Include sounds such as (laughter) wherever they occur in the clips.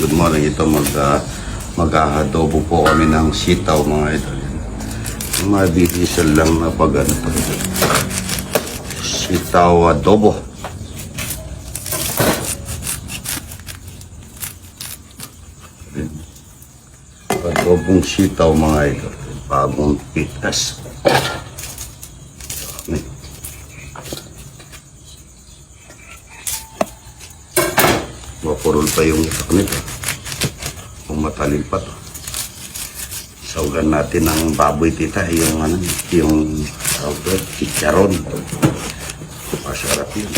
good morning. Ito mag uh, mag-adobo po kami ng sitaw mga idol. Mabilisan lang na pag ano to. Sitaw adobo. Adobong sitaw mga idol. Bagong pitas. Mapurol pa yung itak nito. Matalim pa to. Saugan natin ng baboy tita, yung ano, yung saugan, chicharon. Masarap yun.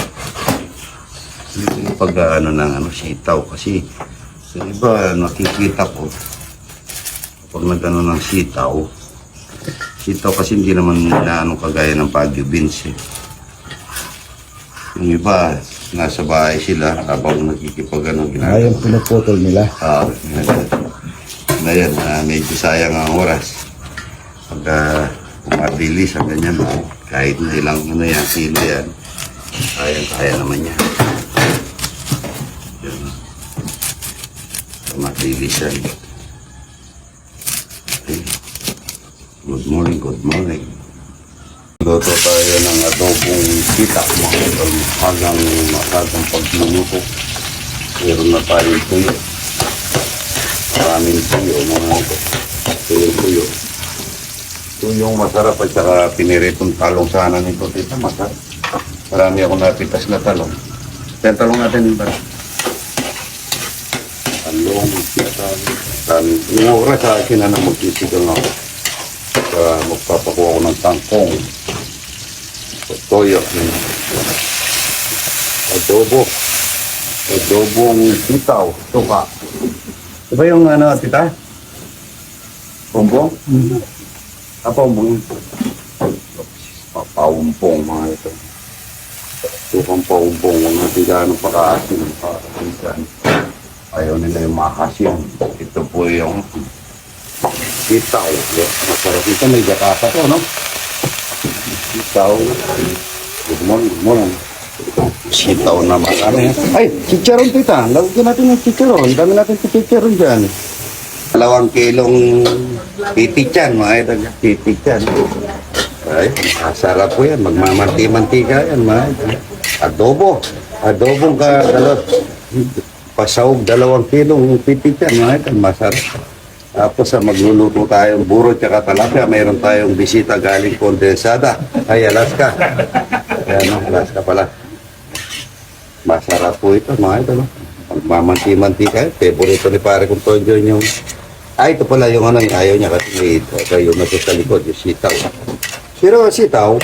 Yung pag ano ng ano, sitaw kasi sa iba nakikita ko pag nagano ng sitaw sitaw kasi hindi naman na ano kagaya ng Baguio beans eh. Yung iba, nasa bahay sila habang nakikipag ano ginagawa. Ayun, pinuputol nila. Ah, na yan, ah, medyo sayang ang oras. Pagka umabilis ang ganyan, kahit na ilang ano yan, kilo yan, kaya kaya naman yan. Yan. Umabilis yan. Okay. Good morning, good morning. Luto tayo ng adobong kita mga idol. hanggang masagang pagluluto. Meron na tayong tuyo. Maraming tuyo mga ito. Tuyo tuyo. Tuyong masarap at saka piniritong talong sana nito tita. Masarap. Marami ako napitas na talong. Yan talong natin yung parang. Talong, kita. Talong. Yung oras sa akin na na magsisigang ako. Kaya magpapakuha ko ng tangkong. Toyo. Adobo. Adobong sitaw. Tuka. Ito yung ano, tita? Pompong? Ah, pompong. Papaumpong mga ito. Tukang paumpong. Kung natin gano'ng pakaasin. Pakaasin. Ayaw nila yung makasin. Ito po yung sitaw. Masarap ito. May gatata to, no? Sitaw. Good morning, good morning. Sitaw na marami. Ay, chicharon tita. Lagyan natin ng chicharon. Dami natin chicharon dyan. Dalawang kilong titichan, mga idol. Titichan. Ay, masarap po yan. Magmamanti-mantika yan, mga. Adobo. Adobong ka, dalaw, pasawag dalawang kilong titichan, mga idol. Masarap. Tapos sa magluluto tayong buro at talapia, mayroon tayong bisita galing kondensada. Ay, Alaska. Ayan, no, Alaska pala. Masarap po ito, mga ito, no? Magmamanti-manti kayo. Favorito ni pare kong Tonjo yung... Ay, ito pala yung ano, yung ayaw niya kasi may kayo na sa likod, yung sitaw. Pero sitaw,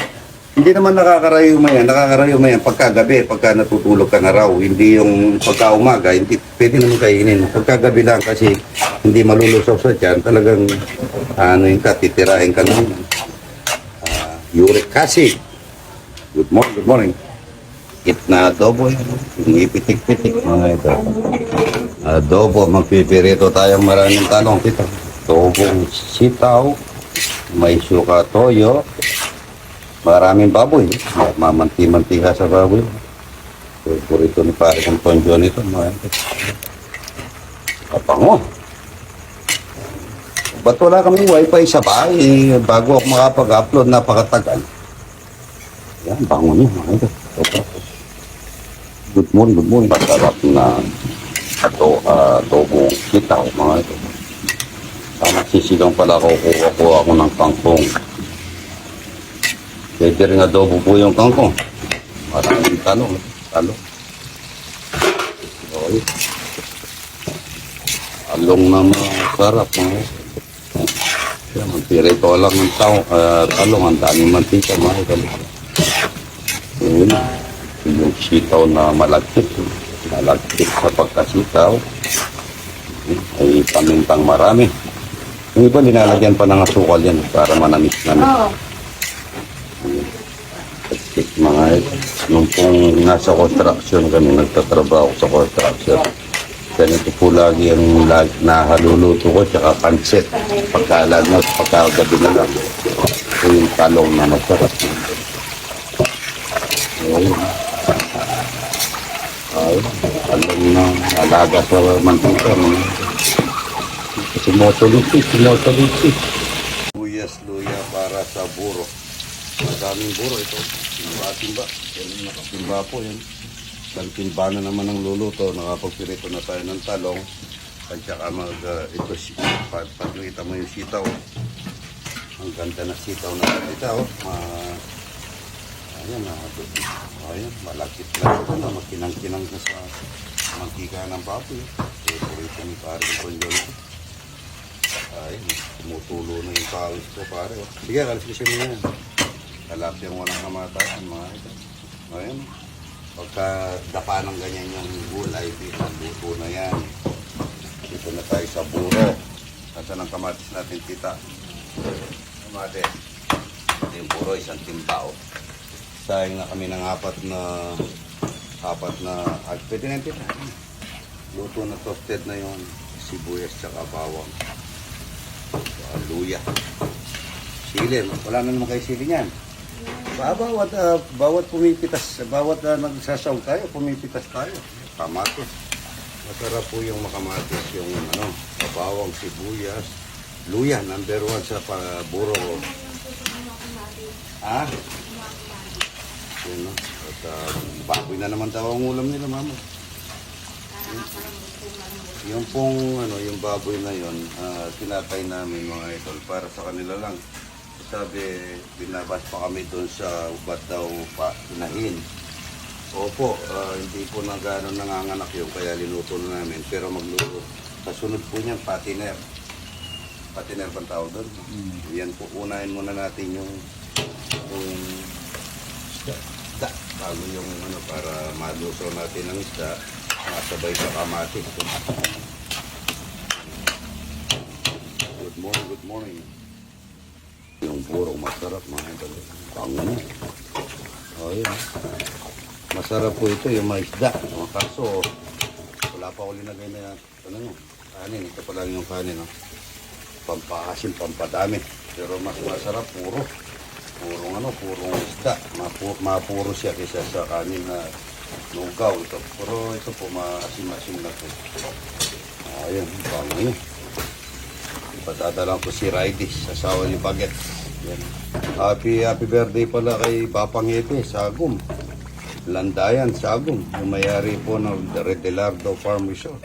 hindi naman nakakarayuma yan. Nakakarayuma yan pagkagabi, pagka natutulog ka na raw. Hindi yung pagka umaga, hindi, pwede naman kainin. Pagkagabi lang kasi hindi malulusaw sa tiyan, talagang ano yung ka, titirahin ka ng ah, uric acid. Good morning, good morning. It na adobo. Yung ipitik-pitik mga ito. Adobo, magpipirito tayong maraming talong dito. Adobong sitaw, may suka toyo, maraming baboy. Mamanti-manti ka sa baboy. Favorito ni pare kong tonjo nito. Kapango. Ba't wala kaming wifi sa bahay? Eh, Bago ako makapag-upload, napakatagal. Yan, bango. Ito. Good morning, good morning. Masarap na ato, uh, adobo sitaw, mga ito. Tama, sisigang pala ako, kuha-kuha ako ng kangkong. Pwede rin adobo po yung kangkong. Maraming talong, eh. talong. Okay. Talong na masarap. Kaya magpirito lang ng tao, uh, talong, ang daming mantika, mga ito. Yun, yung sitaw na malagkit. Malagkit sa pagkasitaw. Ay pamintang marami. Yung iba nilalagyan pa ng asukal yan para manamis namin. Oo. Pagkit mga ito. Nung pong nasa construction kami, nagtatrabaho sa construction. Ganito po lagi ang lag, nahaluluto ko, tsaka pansit. Pagkalag na, pagkagabi na lang. Ito yung talong na masarap. Ayun. Ayun. Alam na, alaga sa mantika. Mga. Sumotoliti, sumotoliti. Luyas, luya para sa buro. Madaming buro ito. Timba-timba. Yan nakatimba po yan. Tantimba na naman ng luluto. Nakapagpirito na tayo ng talong. At saka mag, uh, ito, pagkita mo yung sitaw. Ang ganda na sitaw na sitaw. Ma, ayan na. Ayan, malakit lang ito na. Makinang-kinang na sa mantika ng papoy. Favorite ni pare ko yun. Ay, tumutulo na yung pawis ko pare. oh. Sige, kaliskisin mo yan. Kalapyang walang kamatayan mga ito. Ayan. Pagka dapa ng ganyan yung gulay, luto na yan. Dito na tayo sa buro. Nasaan ang kamatis natin, tita? Kamatis. Ito yung buro, isang timbao. Sayang na kami ng apat na apat na at pwede na tita. Luto na toasted na yon sibuyas tsaka bawang. Luya. Sili, wala na naman kayo sili niyan. Ba- Bawat, ah, bawat pumipitas, bawat uh, nagsasaw tayo, pumipitas tayo. Kamatis. Masarap po yung makamatis, yung ano, bawang, sibuyas, luya, number one sa paburo ko. Ha? Yun, no? At ah, baboy na naman daw ang ulam nila, mama. Yung pong ano, yung baboy na yon, ah, tinatay namin mga idol para sa kanila lang. Sabi, binabas pa kami doon sa ubat daw pa, inahin. Opo, ah, hindi po na gano'n nanganganak yun, kaya linuto na namin. Pero magluto, sa sunod po niyan, patiner. Patiner pang tawag doon. Yan po, unahin muna natin yung, yung isda. Bago yung ano, para maluso natin ang isda, masabay sa kamatis. Good morning, good morning. Yung puro masarap mga idol. Tango na. Oh, yun. Masarap po ito yung mga isda. Mga kaso, wala pa ako linagay na ano nyo, kanin. Ito pa lang yung kanin. No? Pampaasim, pampadami. Pero mas masarap puro. Purong ano, purong isda. Mapu, mapuro siya kaysa sa kanin na lugaw. Ito. Pero ito po, maasim-asim na po. Ayun, bango yun. Patadalan ko si Raidis, asawa ni Baget. Yan. Happy, happy birthday pala kay Papang Ete, Sagum. Landayan, Sagum. Yung mayari po ng Redelardo Farm Resort.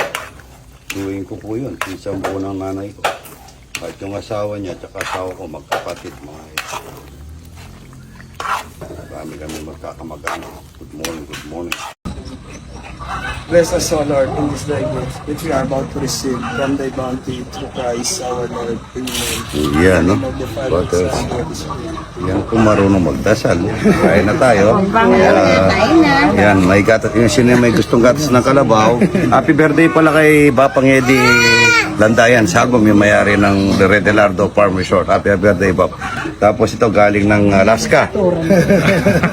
Tuwing ko po yun, isang buo ng nanay ko. At yung asawa niya, tsaka asawa ko, magkapatid mga ito. Marami kami magkakamagano. Good morning, good morning. Bless us, O Lord, in this thy gift, which we are about to receive from thy bounty through Christ our Lord. Amen. Yan, no? In the name of the Father, Butter. Son, and Holy Spirit. Yan kung marunong magdasal. Kain na tayo. Yan, yan, may gatas. Yung sino may gustong gatas ng kalabaw. Happy birthday pala kay Bapang Eddie Landayan, Sagom, yung mayari ng Redelardo Farm Resort. Happy birthday, Bap. Tapos ito galing ng Alaska.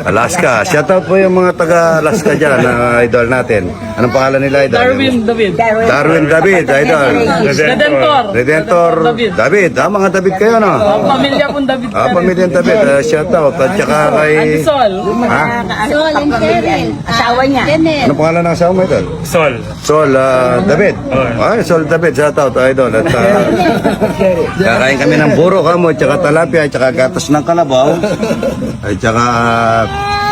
Alaska. Shoutout po yung mga taga-Alaska dyan na idol natin. Anong pangalan nila, idol? Darwin David. Darwin David, idol. Redentor. Redentor David. David. Ah, mga David kayo, no? Ang pamilya pong David. Ah, pamilya David, uh, shout out. At saka kay... Sol. Ha? Sol and Cheryl. Asawa niya. Kenneth. Ano pangalan ng asawa mo ito? Sol. Sol ah, David. Ay, Sol David, shout out, idol. At uh, kakain kami ng buro kamo, at saka talapia, at saka gatas ng kalabaw. At saka,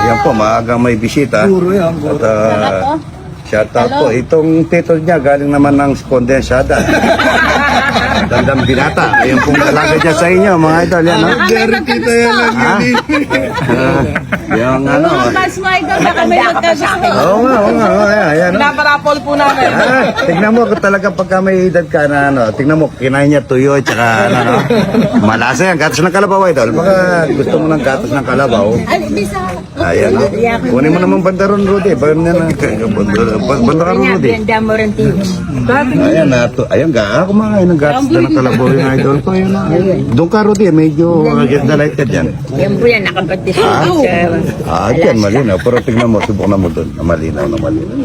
yan po, maagang may bisita. Buro yan, At, uh, Shout out po. Itong title niya galing naman ng kondensada. (laughs) Dandang binata. Ayan pong talaga niya sa inyo, mga idol. Yan, no? Guarantee tayo lang Ha? Ah, yung ano. Mas mo ito, baka may magkagusto. Oo nga, oo nga. oo Ayan, no? Pinaparapol po namin. Ah, tignan mo kung talaga pagka may edad ka na ano, tignan mo, kinain niya tuyo at saka ano, no? malasa yan, gatas ng kalabaw idol. Baka gusto mo ng gatas ng kalabaw. Ay, bisa. Ayan, no? Kunin mo naman bandaron, Rudy. Banda na, banda ka ron, Rudy. Brenda Morantinos. Ayan na, to, ayan ga, ako kumakain ng gatas na ng kalabaw yung idol ko. Yun, no? Doon ka, Rudy, medyo get na light ka dyan. Yan po yan, nakabatis sa Ah, dyan, malinaw. Pero tingnan mo, subukan mo doon, na malinaw na malinaw.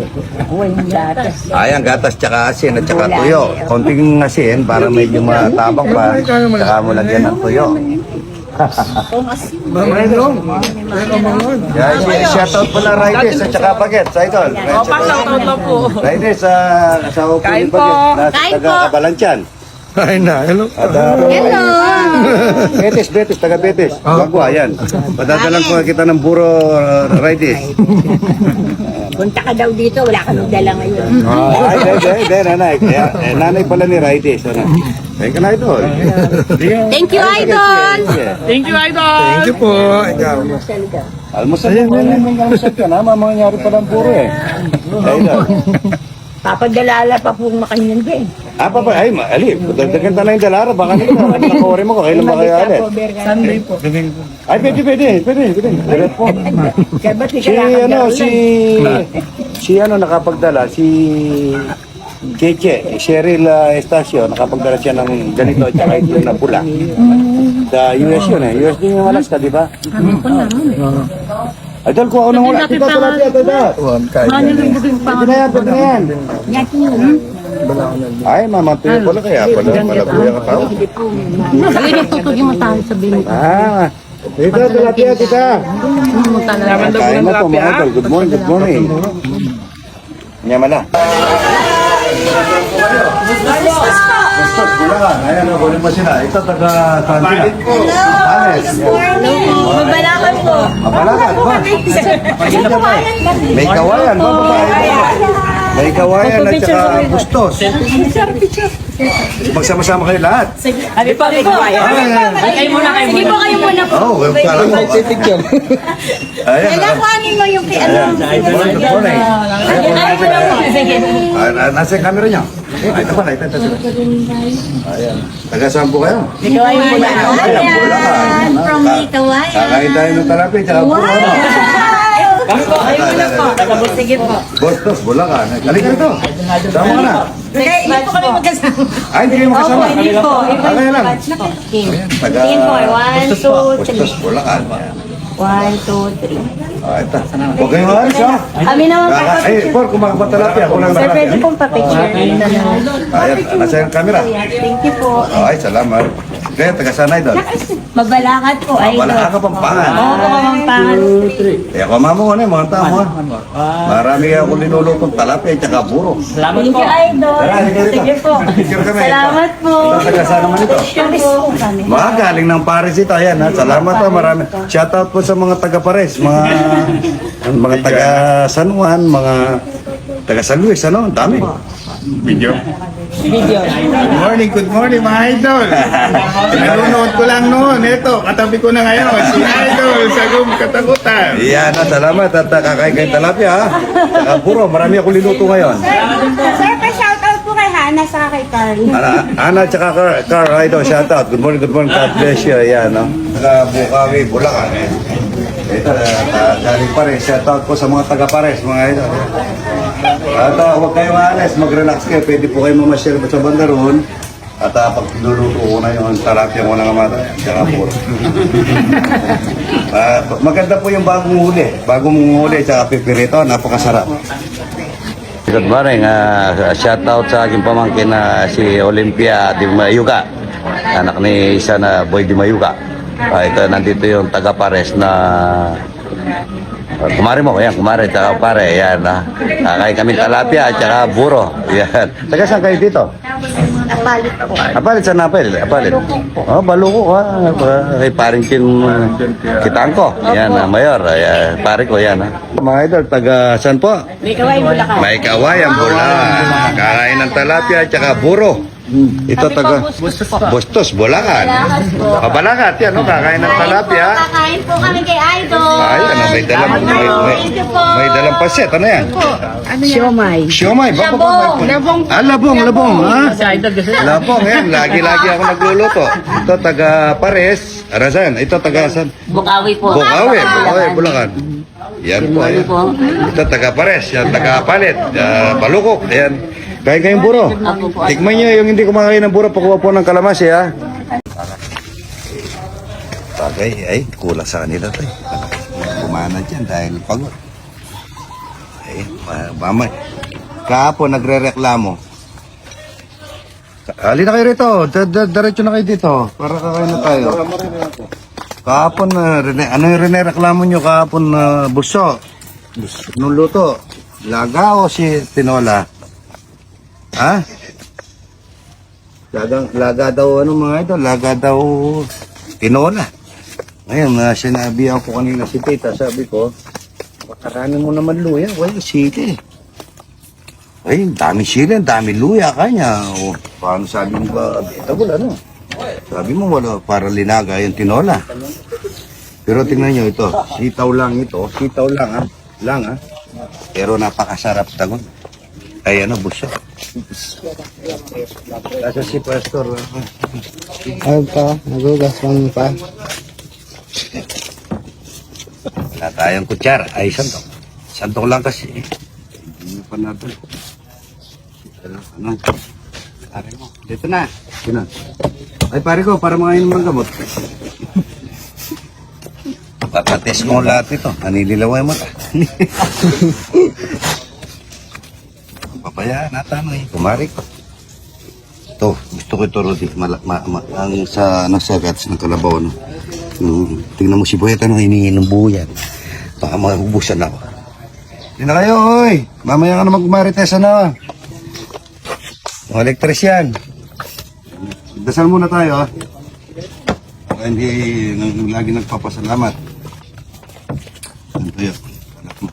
Walang gatas. Ayan, gatas tsaka asin at tsaka tuyo. Konting asin para medyo matabang pa. Tsaka mo lagyan ng tuyo. Yan, si- shout out pala Raides at saka Bagets, idol. Opa, shoutout lang po. Raides sa po Kain po. Na Kain taga po. Ay na, hello. At uh, Hello! Betis, Betis, taga Betis. Bagwa, yan. Padadalan ko kita ng buro uh, Raides. Punta ka daw dito, wala ka nang dala ngayon. Ay, hindi, hindi, hindi, nanay. Kaya, eh, nanay pala ni Raides. Ano? Ay, ka na ito. Thank you, Idol! Thank you, Idol. Thank you po. Ikaw. Almusal yan, yan, yan, almusal ka na. Mamangyari pa ng buro eh. Ayun. Papadalala pa po makanyan din. Ah, papa, ay, ma- ali, dagdagan na yung dalara, baka nito, ano na kore mo ko, kailan ba kayo alit? Sunday po. Ay, pwede, pwede, pwede, pwede. Pwede po. Kaya ba't Si, ano, si, si, ano, nakapagdala, si, Cheche, Cheryl uh, Estacio, nakapagdala siya ng ganito, at saka ito na pula. Sa US yun eh, US din yung Alaska, di ba? Ay, dal ko ako nang wala. Ito, ito, ito, ito, ito. One, kahit yan. Pwede na yan, pwede na yan. Ay, mama, tuyo pala kaya pala, pala po yung tao. Sige, tutugin mo tayo sa bini. Ah, dito, tilapia, tita. Kain ng na tilapia. mga tol. Good morning, good morning. Nyama na. Bastos, Bulacan. Ayan, o, kunin mo sila. Ito, taga saan sila? Ales. Mabalakan po. Mapalakan, ba? May kawayan, ba? Babae, ba? May kawayan at saka bustos. Magsama-sama kayo lahat. Ano pa rin po? Kayo muna, kayo Sige po muna. kayo muna po. Oo, oh, kala ko. Ayan, Kailan ko anin mo yung kay ano? Good morning. Ay, mo na po. Sige. Ah, na- nasa yung camera niyo? Ah, ito pala, ito, ito. Ayan. Taga saan po kayo? Ikaw ay mula. Ayan, Bulacan. From Ikawayan. Kakain tayo ng talapia, tsaka puro ano. Sige po. Bostos, Bulacan. Halika rito. Sama ka na. Hindi po kami magkasama. Ay, hindi kayo makasama. hindi po. Ah, kaya lang. Taga Tingin po. One, two, three. Bostos, Bulacan. One, two, three. Ah, ito. Huwag kayong maalis, ha? Kami naman Kaka- Ay, Por, pa. Kulang Sir, pwede pong pa-picture. Ayan, nasa yung camera. Thank you po. Ay, salamat. Kaya, taga sanay doon. Magbalakat po, ay. Wala ka pang pangan. Oo, mamampangan. Kaya kumama ko na yung mga tao, ha? Marami kaya ako linulutong talapia, tsaka buro. Thank you, Idol. Sige po. Salamat po. Taga saan naman ito? Po. Mga galing ng Paris ito, ayan ha. Salamat ha, marami. Shoutout po sa mga taga Paris, mga mga taga San Juan, mga taga San Luis, ano? Ang dami. Good morning, good morning mga idol. (laughs) Nanonood ko lang noon. Ito, katabi ko na ngayon. Si Idol sa gum katakutan. Iyan na, salamat at uh, kakain kayong talapia ha. Saka puro, marami ako liluto ngayon. Sir, pa-shoutout po kay Hana sa kay Carl. Ana, Ana tsaka Car, Car Idol, shoutout. Good morning, good morning. God bless you. Ayan, no? Taga Bukawi, Bulacan. Eh. Ito, uh, galing Paris. Shoutout po sa mga taga Paris, mga idol. At uh, huwag kayong alis, mag-relax kayo. Pwede po kayo mamashare sa banda roon. At uh, pag luluto ko na yung talapia ko na kamata, tsaka po. (laughs) Ah, maganda po yung bagong huli. Bagong huli, tsaka pipirito, napakasarap. Good morning. Uh, shout out sa aking pamangkin na si Olympia Di Mayuga. Anak ni isa na Boy Di Mayuga. Ah, ito, nandito yung taga Pares na Uh, kumari mo, yan, kumari, tsaka pare, yan, ha. Kakain kami talapia, at tsaka buro, yan. Taga saan kayo dito? Napalit po. Apalit sa napel, apalit. Oh, baluko, ha. Kay paring kin, uh, kitangko. Yan, uh, mayor, ayan, pare ko, yan, ha. Mga idol, taga saan po? May kaway Bulacan. May kawayan bula. Kakain ng talapia at saka buro. Ito taga Bustos, Bulacan. Pabalakat yan, no? Kakain ng talapia. Kakain po kami kay Idol. Ay, ano, may dalang, may, may, Thank you po. may dalang paset. Ano yan? Siomay. Siomay. Ba, ba, ba, ba, Labong. Ah, labong, labong, ha? Labong, yan. Lagi-lagi ako nagluluto. Ito, taga Pares. Arasan. Ito, taga San. Bukawi po. Bukawi, Bukawi, Bulacan. Yan po, yan. Ito, taga Pares. Yan, taga Palit. Uh, Balukok. Yan. Kain kayong buro. Tikman nyo yung hindi kumakain ng buro. Pakuha po ng kalamansi, ha? Bagay, ay, kulang sa kanila to. eh. Bumana dyan dahil pagod. Ay, ma- mama. Kahapon, nagre-reklamo. Halina kayo rito. Diretso na kayo dito. Para kakain na tayo. Kahapon na, Rene, ano yung Rene reklamo nyo kahapon na buso? Nung luto? Laga o si Tinola? Ha? Laga, laga daw, ano mga ito? Laga daw Tinola. Ngayon, na sinabi ako kanina si Tita, sabi ko, pakarami mo naman luya, wala sili. Ay, dami sili, dami luya kanya. O, paano sabi mo ba, vegetable, ano? Sabi mo wala para linaga yung tinola. Pero tingnan nyo ito, sitaw lang ito, sitaw lang ha, lang ha. Pero napakasarap tagon. Ay ano, buso. Kasi si Pastor, ah, Ay pa, nagugas lang pa. wala tayong kutsara. Ay, sandok. Sandok lang kasi. Hindi pa natin. Ano? Pare mo, dito na. Dito. Ay, pare ko, para mga inom ng gamot. (laughs) Papates mo lahat ito. Nanililaw yung mata. (laughs) Papaya, natano eh. Kumari ko. Ito, gusto ko ito, Rudy. Mala, ma, ang sa, ano, sa guts ng kalabaw, no? Mm, tingnan mo si Boyet, ano, hinihin ng buo yan. Baka mahubusan ako. Hindi na kayo, oy. Mamaya ka na magmarites, ano? Mga elektrisyan. Dasal muna tayo, ah. Hindi nang, lagi nagpapasalamat. Ano tayo? Wala po.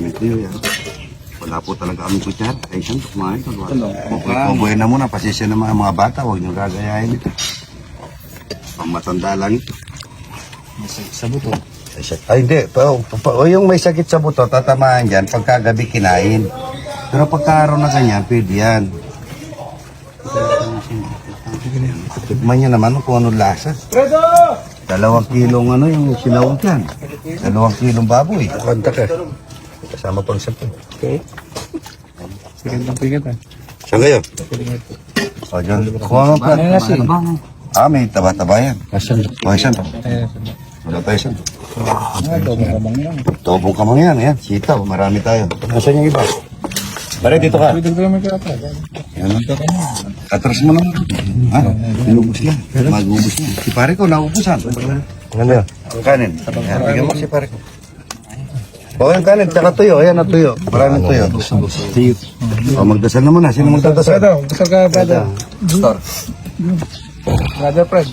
Ano tayo yan? Wala po talaga aming kutsara. Ay, saan ito kumain ko? Pupuy na muna. Pasisya naman ang mga bata. Huwag niyo gagayahin ito. Pang matanda lang ito. Sa buto. Ay, hindi. Pa, o yung may sakit sa buto, tatamaan dyan pagkagabi kinain. Pero pagkaroon na ganyan, pwede yan. Tikman niya naman kung anong lasa. Dalawang kilong ano yung sinawag yan. Dalawang kilong baboy. Kontak eh. Kasama pang sapo. Okay. Saan kayo? O, dyan. Kuha mo pa. Ah, may taba-taba yan. Asan? O, isan to. Wala tayo isan. Ito mo kamang yan. Tobong kamang yan. Yan, sitaw. Marami tayo. Nasaan yung iba? Pare, dito ka. Naman kaya pa. Yan lang. Atras mo naman. Ha? Inubos yan. Magubos yan. Si pare ko, naubusan. Ano yun? Ang kanin. Bigyan mo si pare ko. O, yung kanin, tsaka tuyo. Ayan na tuyo. Maraming tuyo. Tuyo. O, magdasal na muna. Sino magdadasal? Brother, gusto ka, brother. Brother Fred.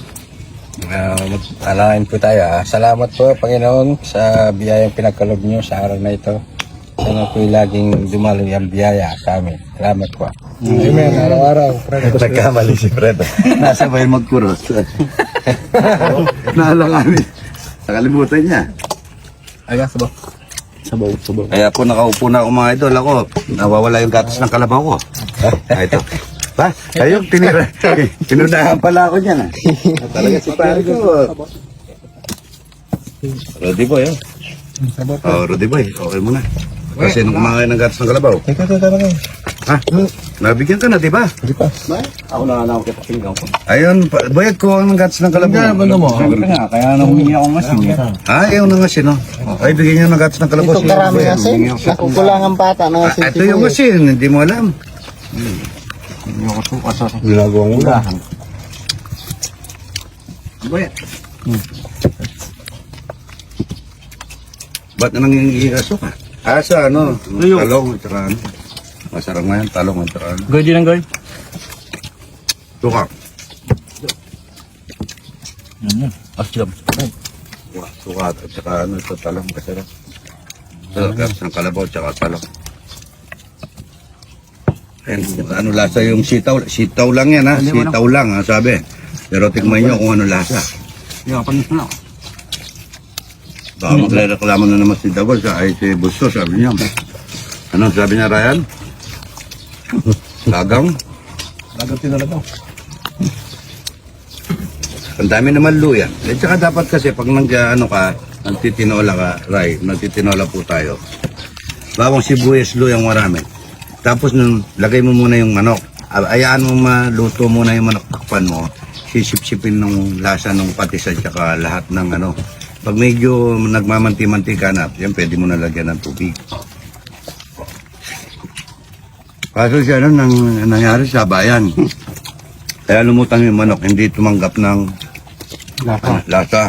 Uh, alain po tayo. ah. Salamat po, Panginoon, sa biyayang pinagkalob niyo sa araw na ito. Sana po laging dumaloy ang biyaya sa amin. Salamat po. Amen. Araw-araw. (laughs) Nagkamali si Fred. Nasa ba yung magkuros? (laughs) Naalanganin. Nakalimutan niya. Ayun, sabo. Sabaw, sabaw. Kaya po nakaupo na ako mga idol. Ako, nawawala yung gatas ng kalabaw ko. Ah, ito. Ba? Kayo, tinira. (laughs) Tinunahan pala ako niyan. Ah. Talaga si pare ko. Rudy boy, oh. Sabaw. Oh, Rudy boy, okay muna. Kasi nung kumakain ng gatas ng kalabaw. Teka, teka, teka. Ha? Nabigyan ka na, di ba? Hindi pa. Ako na lang kita pinggang ko. Ayun, pa- bayad ko ang gatas ng kalabaw. Ano mo? Siyempre nga, kaya nang humingi ako mas hindi. Ah, ayaw na nga sino. Ay, bigyan niyo ng gatas ng kalabaw. Ito karami kasi. Nakukulangan bata ng Ah, ito yung asin, hindi mo alam. Hindi ako suka sa Ginagawang ulan. Ba't na nangingigaso ka? Ah, sa ano? Talong at saka ano? Masarap talong at saka ano? Goy din ang goy. Suka. Asyam. Suka, suka at saka ano, ito talong masarap. Gaps ng kalabaw at saka talong. Ayan, ano lasa yung sitaw? Sitaw lang yan ha, sitaw lang ha, sabi. Pero tikman nyo kung ano lasa. Yung ako na Baka magre-reklamo na naman si Dagol sa ay si Busto, sabi niya. Ano sabi niya, Ryan? Lagang? Lagang tinalabaw. Ang dami naman luya. At saka dapat kasi pag nang ano ka, nagtitinola ka, Ray, nagtitinola po tayo. Bawang sibuyas luyang marami. Tapos nung lagay mo muna yung manok. Ah, Ayaan mo maluto muna yung manok. Takpan mo. Sisip-sipin ng lasa ng patis at saka lahat ng ano. Pag medyo nagmamanti-mantika na, yan pwede mo nalagyan ng tubig. Kaso siya ano, nang, nangyari sa bayan. (laughs) Kaya lumutang yung manok, hindi tumanggap ng lasa. Ano, lasa.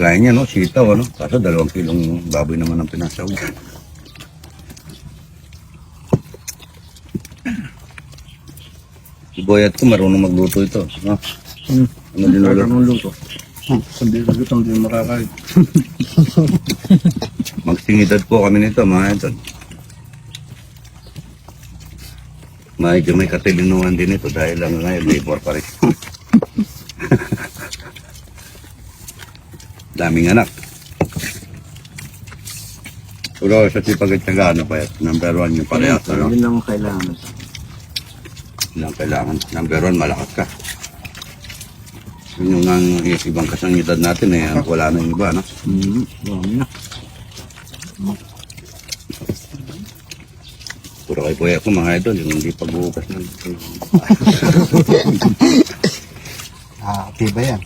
Kaya niya, no? Sitaw, ano? Kaso dalawang kilong baboy naman ang pinasaw. Boyat ko marunong magluto ito. No? Ano dinuluto? luto. Hindi ko gutom, hindi makakain. (laughs) Magsingidad po kami nito, mga idol. Medyo may katilinuhan din ito dahil lang ngayon labor pa rin. (laughs) Daming anak. Pero sa tipagitsaga, ano pa yan? Number one yung parehas. Ano? Yun lang ang kailangan. Yun ang kailangan. Number one, malakas ka. Yun yung ang ibang kasangidad natin eh. Wala na yung iba, no? Hmm, dami na. Puro kay Kuya ko mga idol, yung hindi pag-uugas ng... (laughs) Ah, tiba yan.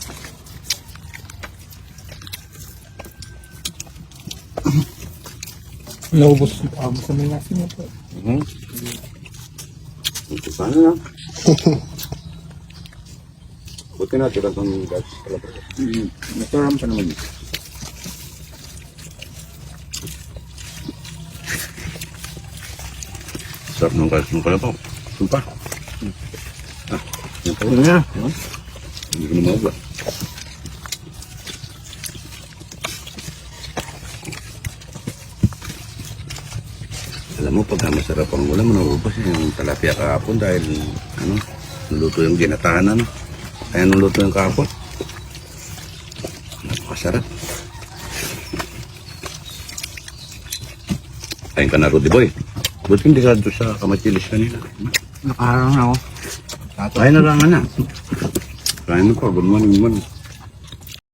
Naubos. Naubos na may nasi niya po. Mhm. Ito paano na? Buti na, tira itong gas. Naturam pa naman. Sarap ng gas ng kalabaw. Sumpa. Ah, yan po. Na? Hindi ko na mauga. Alam mo, pagka masarap ang ulam, naubos yung talapia kahapon dahil, ano, naluto yung ginatahan, ano. Kaya naluto yung kahapon. Napakasarap. Kain ka na, Rudy Boy. Buti hindi ka doon sa kamachilis kanina. Nakaharang na ako. Kain na lang na. Kain na po. Good morning, good morning.